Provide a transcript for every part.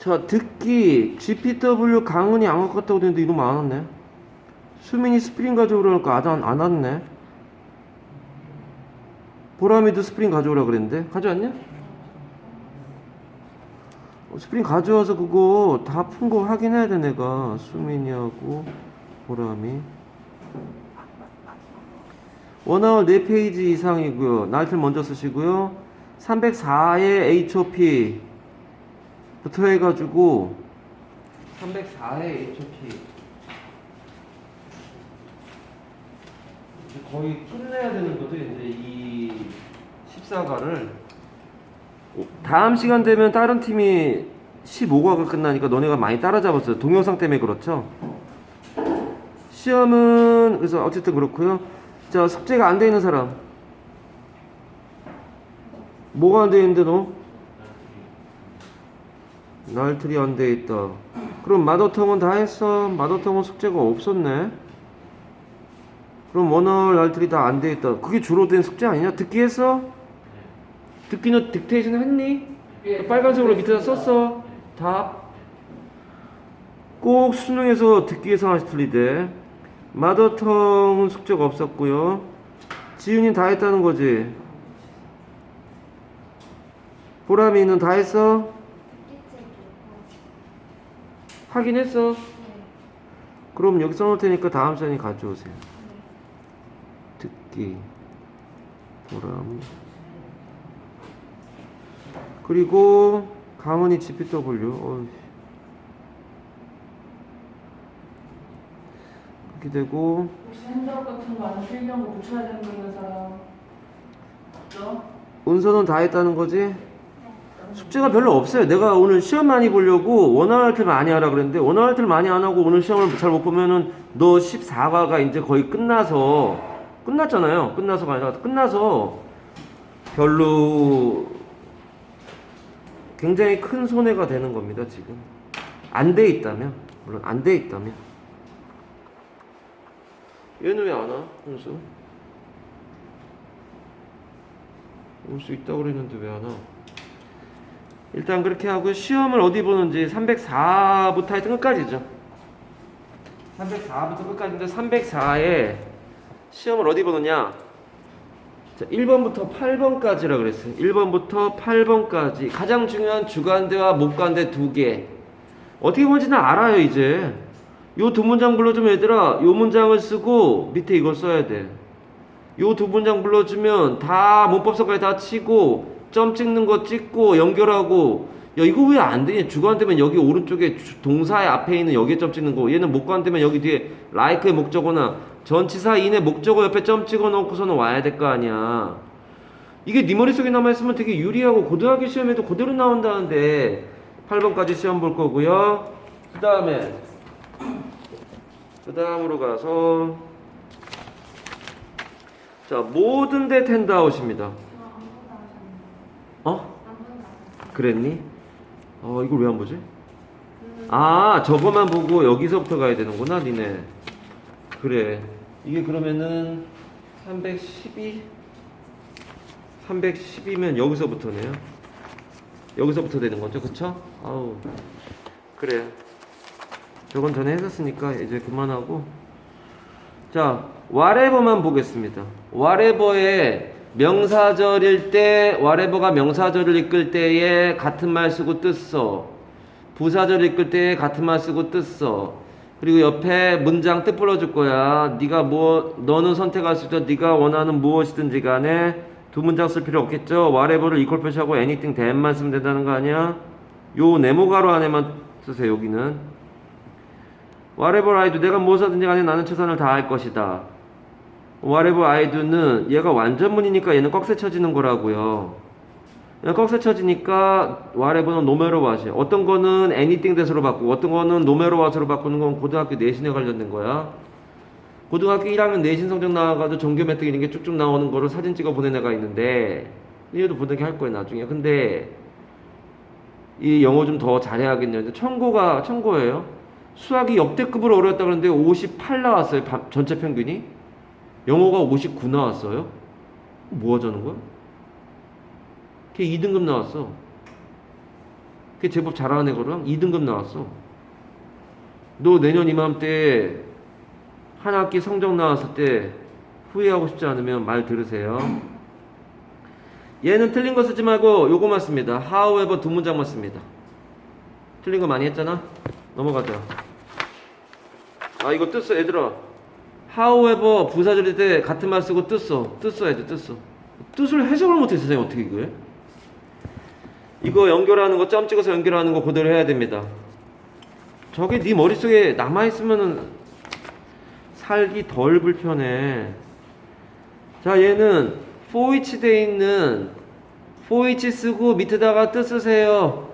자, 듣기. GPW 강은이 안 갖고 갔다고 되는데 이놈 안 왔네. 수민이 스프링 가져오라니까 아직 안, 안 왔네. 보람이도 스프링 가져오라 그랬는데. 가져왔냐? 어, 스프링 가져와서 그거 다 푼 거 확인해야 돼 내가. 수민이하고 보람이. 원아웃 4페이지 이상이고요. 나이틀 먼저 쓰시고요. 304의 HOP 부터 해가지고 304의 HOP 거의 끝내야 되는 거죠 이제 이 14가를. 다음 시간 되면 다른 팀이 15과가 끝나니까 너네가 많이 따라잡았어요. 동영상 때문에 그렇죠? 시험은 그래서 어쨌든 그렇고요. 자 숙제가 안 돼 있는 사람. 뭐가 안 돼 있는데 너? 날틀이 안 돼 있다. 그럼 마더텅은 다 했어? 마더텅은 숙제가 없었네. 그럼 원월 날틀이 다 안 돼 있다. 그게 주로 된 숙제 아니냐? 듣기 했어? 듣기는 딕테이션 했니? 빨간색으로 밑에다 썼어? 답? 꼭 수능에서 듣기에서 하나씩 틀리대. 마더텅은 숙제가 없었고요. 지윤이 다 했다는 거지? 보람이는 다 했어? 확인했어? 그럼 여기 써놓을 테니까 다음 시간에 가져오세요 듣기 보람 그리고 강은이 GPW 어이. 그렇게 되고 혹시 핸드업 같은 거 아니면 필기한 거 고쳐야 되는 거 사람 없죠? 은서는 다 했다는 거지? 숙제가 별로 없어요. 내가 오늘 시험 많이 보려고 원활할 때 많이 하라 그랬는데 원활할 때 많이 안 하고 오늘 시험을 잘 못 보면은 너 14과가 이제 거의 끝나서 끝났잖아요. 끝나서가 아니라 끝나서 별로 굉장히 큰 손해가 되는 겁니다. 지금 안 돼 있다면 물론 안 돼 있다면 얘는 왜 안 와? 홍수 올 수 있다고 그랬는데 왜 안 와? 일단 그렇게 하고 시험을 어디 보는지 304부터 하여튼 끝까지죠. 304부터 끝까지인데 304에 시험을 어디 보느냐? 자, 1번부터 8번까지라 그랬어요. 1번부터 8번까지 가장 중요한 주관대와 목관대 두 개. 어떻게 보는지는 알아요, 이제. 요 두 문장 불러주면 얘들아, 요 문장을 쓰고 밑에 이걸 써야 돼. 요 두 문장 불러주면 다 문법서까지 다 치고 점 찍는 거 찍고 연결하고 야 이거 왜 안 되냐 주관 되면 여기 오른쪽에 주- 동사의 앞에 있는 여기에 점 찍는 거. 얘는 목관 되면 여기 뒤에 like의 목적어나 전치사 인의 목적어 옆에 점 찍어 놓고서는 와야 될 거 아니야. 이게 네 머릿속에 남아있으면 되게 유리하고 고등학교 시험에도 그대로 나온다는데. 8번까지 시험 볼 거고요. 그 다음에 그 다음으로 가서 자 모든 데 텐다웃입니다 어? 그랬니? 어 이걸 왜 안 보지? 아 저거만 보고 여기서부터 가야 되는구나 니네 그래 이게 그러면은 312 310이면 여기서부터네요 여기서부터 되는 거죠 그쵸? 아우 그래 저건 전에 했었으니까 이제 그만하고 자, whatever만 보겠습니다. whatever의 명사절일 때, whatever가 명사절을 이끌 때에 같은 말 쓰고 뜻써. 부사절 이끌 때에 같은 말 쓰고 뜻써. 그리고 옆에 문장 뜻 불러줄 거야. 네가 뭐, 너는 선택할 수 있다. 네가 원하는 무엇이든지 간에 두 문장 쓸 필요 없겠죠. whatever를 이퀄 표시하고 anything than만 쓰면 된다는 거 아니야? 요 네모 가로 안에만 쓰세요. 여기는. whatever I do 내가 무엇 하든지 간에 나는 최선을 다할 것이다. Whatever I do는 얘가 완전문이니까 얘는 꺽쇠 쳐지는 거라고요. 꺽쇠 쳐지니까 whatever는 노메로 와시. 어떤 거는 anything 대서로 바꾸고 어떤 거는 노메로 와서로 바꾸는 건 고등학교 내신에 관련된 거야. 고등학교 1학년 내신 성적 나와가지고 정규 메트릭 이런 게 쭉쭉 나오는 거를 사진 찍어 보낸 애가 있는데 얘도 보내게 할 거예요 나중에. 근데 이 영어 좀 더 잘해야겠네요. 청고가 청고예요. 수학이 역대급으로 어려웠다 그러는데 58 나왔어요. 바- 전체 평균이. 영어가 59 나왔어요. 뭐 하자는 거야? 걔 2등급 나왔어. 그게 제법 잘하는 애거든. 2등급 나왔어. 너 내년 이맘때 한 학기 성적 나왔을 때 후회하고 싶지 않으면 말 들으세요. 얘는 틀린 거 쓰지 말고 요거만 씁니다. however 두 문장만 씁니다. 틀린 거 많이 했잖아? 넘어가자. 아 이거 뜻써 얘들아. However 부사절일 때 같은 말 쓰고 뜻 써. 뜻 써야 돼, 뜻 써. 뜻을 해석을 못해 세상에 어떻게 이거 해? 이거 연결하는 거 점 찍어서 연결하는 거 그대로 해야 됩니다. 저게 네 머릿속에 남아있으면은 살기 덜 불편해. 자, 얘는 for which 돼 있는 for which 쓰고 밑에다가 뜻 쓰세요.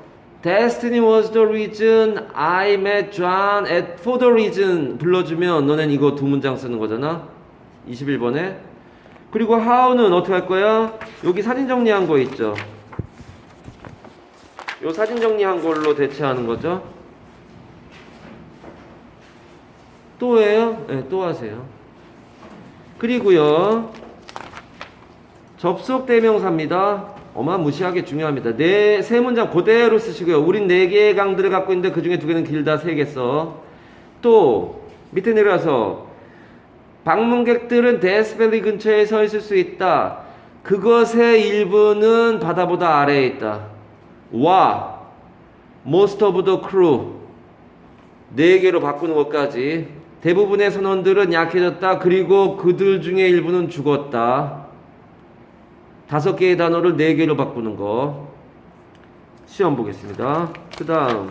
Destiny was the reason I met John at for the reason 불러주면 너넨 이거 두 문장 쓰는 거잖아. 21번에. 그리고 how는 어떻게 할 거야? 여기 사진 정리한 거 있죠. 요 사진 정리한 걸로 대체하는 거죠. 또 해요? 네, 또 하세요. 그리고요. 접속 대명사입니다. 어마무시하게 중요합니다. 네, 세 문장 그대로 쓰시고요. 우린 네 개의 강들을 갖고 있는데 그 중에 두 개는 길다 세 개 써. 또 밑에 내려와서 방문객들은 데스밸리 근처에 서 있을 수 있다. 그것의 일부는 바다보다 아래에 있다. 와 most of the crew 네 개로 바꾸는 것까지 대부분의 선원들은 약해졌다. 그리고 그들 중에 일부는 죽었다. 다섯 개의 단어를 네 개로 바꾸는 거 시험 보겠습니다. 그 다음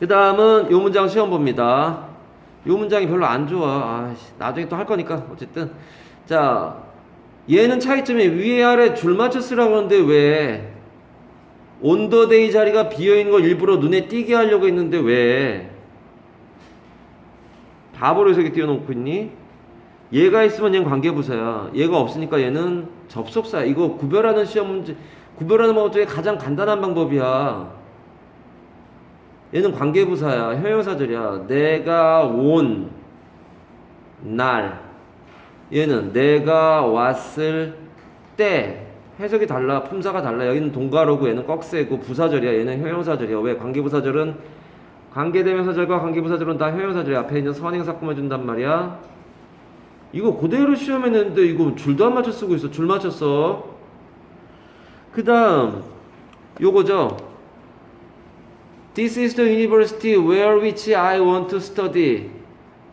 그 다음은 요 문장 시험 봅니다. 요 문장이 별로 안 좋아. 아이씨, 나중에 또 할 거니까 어쨌든 자 얘는 차이점이 위에 아래 줄 맞춰 쓰라고 하는데 왜 온더데이 자리가 비어있는 걸 일부러 눈에 띄게 하려고 했는데 왜 바보로 해석에 띄워놓고 있니? 얘가 있으면 얘는 관계부사야. 얘가 없으니까 얘는 접속사야. 이거 구별하는 시험 문제, 구별하는 방법 중에 가장 간단한 방법이야. 얘는 관계부사야. 형용사절이야. 내가 온 날. 얘는 내가 왔을 때. 해석이 달라. 품사가 달라. 여기는 동가로고 얘는 꺽쇠고 부사절이야. 얘는 형용사절이야. 왜? 관계부사절은 관계대명사절과 관계부사절은 다 형용사절이야. 앞에 있는 선행사 꾸며준단 말이야. 이거 그대로 시험에 냈는데 이거 줄도 안 맞춰 쓰고 있어. 줄 맞췄어. 그 다음 요거죠. This is the university where which I want to study.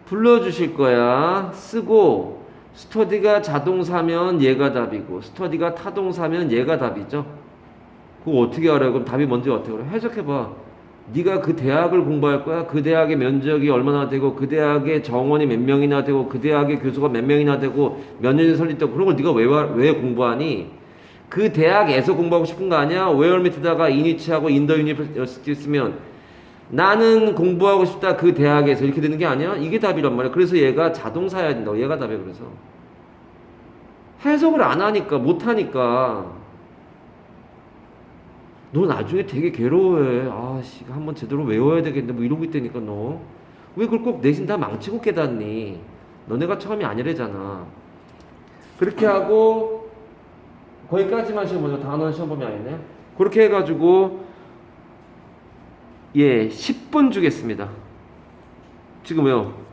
불러주실 거야. 쓰고 스터디가 자동사면 얘가 답이고 스터디가 타동사면 얘가 답이죠. 그거 어떻게 알아요? 그럼 답이 뭔지 어떻게 알아? 해석해봐. 네가 그 대학을 공부할 거야. 그 대학의 면적이 얼마나 되고 그 대학의 정원이 몇 명이나 되고 그 대학의 교수가 몇 명이나 되고 몇 년이 설립되고 그런 걸 네가 왜, 와- 왜 공부하니? 그 대학에서 공부하고 싶은 거 아니야? 웨어 밑에다가 이니치하고 인더 유니버시티 쓰면 나는 공부하고 싶다 그 대학에서 이렇게 되는 게 아니야? 이게 답이란 말이야. 그래서 얘가 자동 사야 된다고. 얘가 답이야 그래서. 해석을 안 하니까 못 하니까 너 나중에 되게 괴로워해. 아씨, 이거 한번 제대로 외워야 되겠는데 뭐 이러고 있다니까 너. 왜 그걸 꼭 내신 다 망치고 깨닫니? 너네가 처음이 아니래잖아. 그렇게 하고 거기까지만 시험 보죠. 단원 시험 보면 아니네. 그렇게 해가지고 예, 10분 주겠습니다. 지금요.